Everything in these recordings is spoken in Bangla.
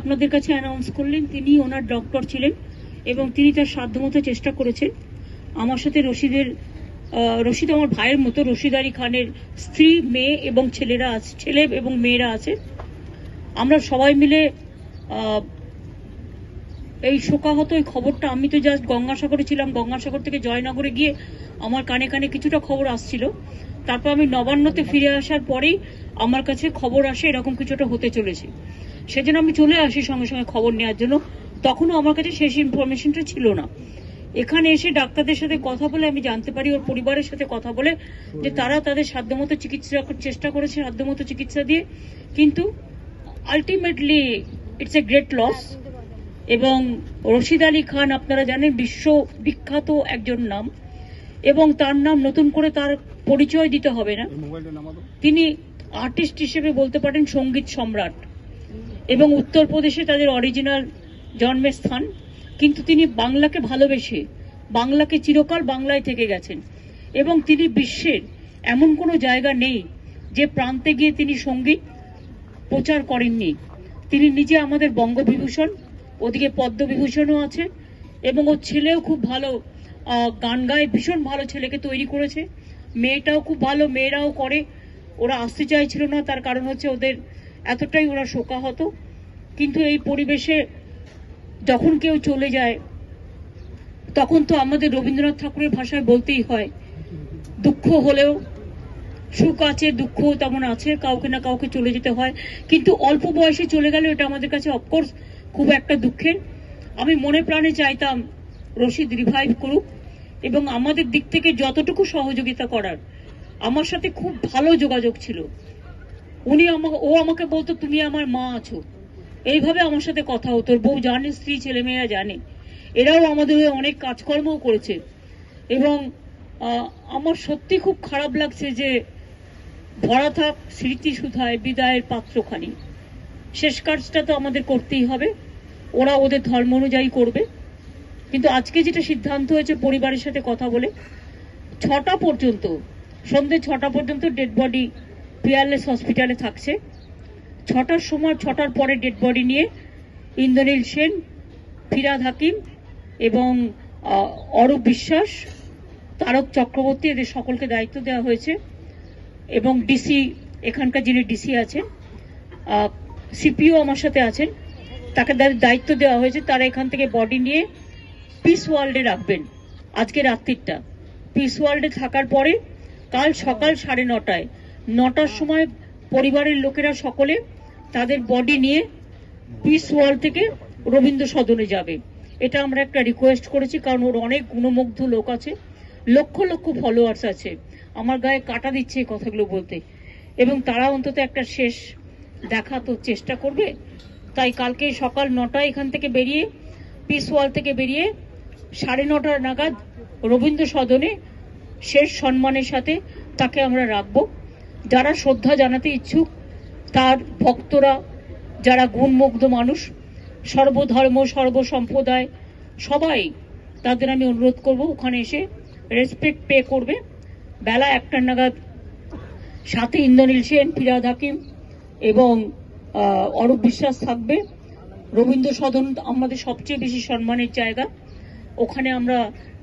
আপনাদের কাছে অ্যানাউন্স করলেন, তিনি ওনার ডক্টর ছিলেন এবং তিনি তার সাধ্যমতো চেষ্টা করেছেন। আমার সাথে রশিদের রশিদ আমার ভাইয়ের মতো, রশিদ আলী খানের স্ত্রী, মেয়ে এবং ছেলেরা আছে, ছেলে এবং মেয়েরা আছে আমরা সবাই মিলে এই শোকাহত এই খবরটা, আমি তো জাস্ট গঙ্গাসাগরে ছিলাম, গঙ্গাসাগর থেকে জয়নগরে গিয়ে আমার কানে কানে কিছুটা খবর আসছিল। তারপর আমি নবান্নতে ফিরে আসার পরেই আমার কাছে খবর আসে, এরকম কিছুটা হতে চলেছে। সেজন্য আমি চলে আসি সঙ্গে সঙ্গে খবর নেওয়ার জন্য। তখনও আমার কাছে শেষ ইনফরমেশনটা ছিল না। এখানে এসে ডাক্তারদের সাথে কথা বলে আমি জানতে পারি ওর পরিবারের সাথে কথা বলে যে তারা তাদের সাধ্যমতো চিকিৎসা চেষ্টা করেছে সাধ্যমতো চিকিৎসা দিয়ে। কিন্তু ultimately it's a great loss এবং রশিদ আলী খান আপনারা জানেন বিশ্ব বিখ্যাত একজন নাম। এবং তার নাম নতুন করে তার পরিচয় দিতে হবে না। তিনি আর্টিস্ট হিসেবে বলতে পারেন সংগীত সম্রাট। এবং উত্তরপ্রদেশে তাদের অরিজিনাল জন্মের স্থান। কিন্তু তিনি বাংলাকে ভালোবেসে, বাংলাকে চিরকাল বাংলায় থেকে গেছেন। এবং তিনি বিশ্বের এমন কোনো জায়গা নেই যে প্রান্তে গিয়ে তিনি সংগীত প্রচার করেননি। তিনি নিজে আমাদের বঙ্গবিভূষণ, ওদিকে পদ্মবিভূষণও আছে এবং ওর ছেলেও খুব ভালো গান গায়, ভীষণ ভালো ছেলেকে তৈরি করেছে। মেয়েটাও খুব ভালো, মেয়েরাও করে। ওরা আসতে চাইছিল না, তার কারণ হচ্ছে ওদের এতটাই ওরা শোকাহত। কিন্তু এই পরিবেশে যখন কেউ চলে যায়, তখন তো আমাদের রবীন্দ্রনাথ ঠাকুরের ভাষায় বলতেই হয়, দুঃখ হলেও সুখ আছে, দুঃখ তেমন আছে, কাউকে না কাউকে চলে যেতে হয়। কিন্তু অল্প বয়সে চলে গেল এটা আমাদের কাছে অফকোর্স খুব একটা দুঃখের। আমি মনে প্রাণে চাইতাম রশিদ রিভাইভ করুক এবং আমাদের দিক থেকে যতটুকু সহযোগিতা করার, আমার সাথে খুব ভালো যোগাযোগ ছিল। উনি আমাকে ও আমাকে বলতো, তুমি আমার মা আছো। এইভাবে আমার সাথে কথা হতো। বউ জানে, স্ত্রী, ছেলেমেয়েরা জানে। এরাও আমাদের হয়ে অনেক কাজকর্মও করেছে। এবং আমার সত্যি খুব খারাপ লাগছে যে ভরা থাক স্মৃতি সুধায় বিদায়ের পাত্রখানি। শেষ কাজটা তো আমাদের করতেই হবে। ওরা ওদের ধর্ম অনুযায়ী করবে। কিন্তু আজকে যেটা সিদ্ধান্ত হয়েছে, পরিবারের সাথে কথা বলে, ছটা পর্যন্ত, সন্ধ্যে ছটা পর্যন্ত ডেড বডি পিয়ারলেস হসপিটালে থাকছে। ছটার সময়, ছটার পরে ডেড বডি নিয়ে ইন্দ্রনীল সেন, ফিরাদ হাকিম এবং অরূপ বিশ্বাস, তারক চক্রবর্তী এদের সকলকে দায়িত্ব দেওয়া হয়েছে এবং ডিসি এখানকার যিনি ডিসি আছেন সিপিও আমার সাথে আছেন, তাকে দায়িত্ব দেওয়া হয়েছে। তারা এখান থেকে বডি নিয়ে পিস ওয়ার্ল্ডে রাখবেন আজকে রাত্রিটা পিস ওয়ার্ল্ডে থাকার পরে কাল সকাল সাড়ে নটায় নটার সময় পরিবারের লোকেরা সকলে তাদের বডি নিয়ে পিস ওয়ার্ল্ড থেকে রবীন্দ্র সদনে যাবে। এটা আমরা একটা রিকোয়েস্ট করেছি, কারণ ওর অনেক গুণমুগ্ধ লোক আছে। লক্ষ লক্ষ ফলোয়ার্স আছে। আমার গায়ে কাটা দিচ্ছে এই কথাগুলো বলতে। এবং তারা অন্তত একটা শেষ দেখা তো চেষ্টা করবে। তাই কালকে সকাল নটায় এখান থেকে বেরিয়ে পিস ওয়াল থেকে বেরিয়ে সাড়ে নটার নাগাদ রবীন্দ্র সদনে শেষ সম্মানের সাথে তাকে আমরা রাখব। যারা শ্রদ্ধা জানাতে ইচ্ছুক, তার ভক্তরা, যারা গুণমুগ্ধ মানুষ, সর্বধর্ম, সর্বসম্প্রদায়, সবাই তাদের আমি অনুরোধ করব, ওখানে এসে রেসপেক্ট পে করবে। বেলা একটা নাগাদ সাথে ইন্দ্রনীল সেন, ফিরাদ হাকিম এবং অরূপ বিশ্বাস থাকবে। রবীন্দ্র সদন আমাদের সবচেয়ে বেশি সম্মানের জায়গা। ওখানে আমরা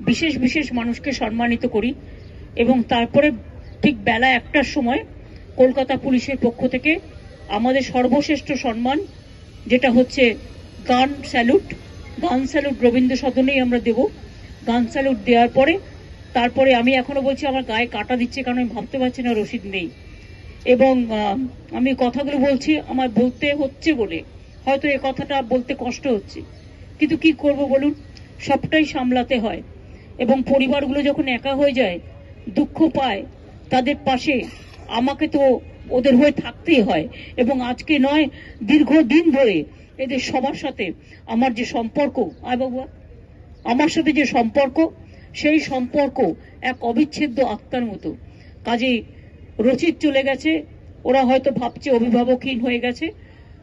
বিশেষ বিশেষ মানুষকে সম্মানিত করি এবং তারপরে ঠিক বেলা একটার সময় কলকাতা পুলিশের পক্ষ থেকে আমাদের সর্বশ্রেষ্ঠ সম্মান, যেটা হচ্ছে গান স্যালুট। গান স্যালুট রবীন্দ্র সদনেই আমরা দেব। গান স্যালুট দেওয়ার পরে, তারপরে আমি এখনও বলছি আমার গায়ে কাটা দিচ্ছে কারণ আমি ভাবতে পারছি না রসিদ নেই। এবং আমি কথাগুলো বলছি, আমার বলতে হচ্ছে বলে। হয়তো এ কথাটা বলতে কষ্ট হচ্ছে। কিন্তু কি করব বলুন? সবটাই সামলাতে হয়। এবং পরিবারগুলো যখন একা হয়ে যায়, দুঃখ পায়, তাদের পাশে আমাকে তো ওদের হয়ে থাকতেই হয়। এবং আজকে নয়, দীর্ঘদিন ধরে এদের সবার সাথে আমার যে সম্পর্ক, আয় বাবুয়া আমার সাথে যে সম্পর্ক, সেই সম্পর্ক এক অবিচ্ছেদ্য আত্মার মতো। কাজেই রচিত চলে গেছে, ওরা হয়তো ভাবছে অভিভাবকহীন হয়ে গেছে,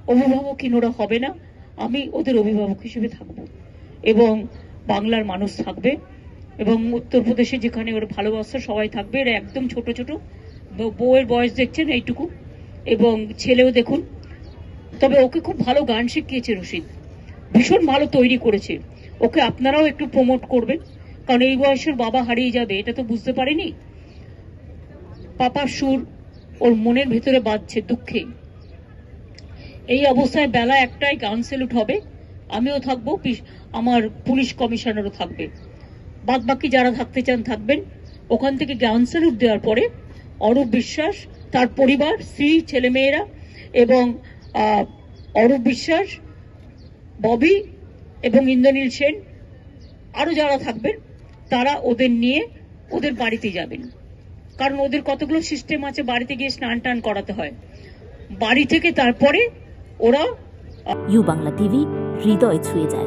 অভিভাবকহীন ওরা হবে না, আমি ওদের অভিভাবক হিসেবে থাকব। এবং বাংলার মানুষ থাকবে, এবং উত্তরপ্রদেশে যেখানে ওর ভালোবাসা সবাই থাকবে, এরা একদম ছোট ছোট। বউয়ের বয়স দেখছেন এইটুকু, এবং ছেলেও দেখুন। তবে ওকে খুব ভালো গান শিখিয়েছে রশিদ। ভীষণ ভালো তৈরি করেছে। ওকে আপনারাও একটু প্রমোট করবেন, কারণ এই বয়সের বাবা হারিয়ে যাবে, এটা তো বুঝতে পারিনি। পাপার সুর ওর মনের ভেতরে বাজছে দুঃখে। এই অবস্থায় বেলা একটাই গান সেলুট হবে, আমিও থাকব আমার পুলিশ কমিশনারও থাকবে। বাদ বাকি যারা থাকতে চান থাকবেন, ওখান থেকে গান স্যালুট দেওয়ার পরে অরূপ বিশ্বাস, তার পরিবার, স্ত্রী, ছেলেমেয়েরা এবং অরূপ বিশ্বাস, ববি এবং ইন্দ্রনীল সেন, আরও যারা থাকবেন, তারা ওদের নিয়ে ওদের বাড়িতে যাবেন। কারণ ওদের কতগুলো সিস্টেম আছে, বাড়িতে গিয়ে স্নান টান করাতে হয়। বাড়ি থেকে তারপরে ওরা ইউ বাংলা টিভি, হৃদয় ছুঁয়ে যায়।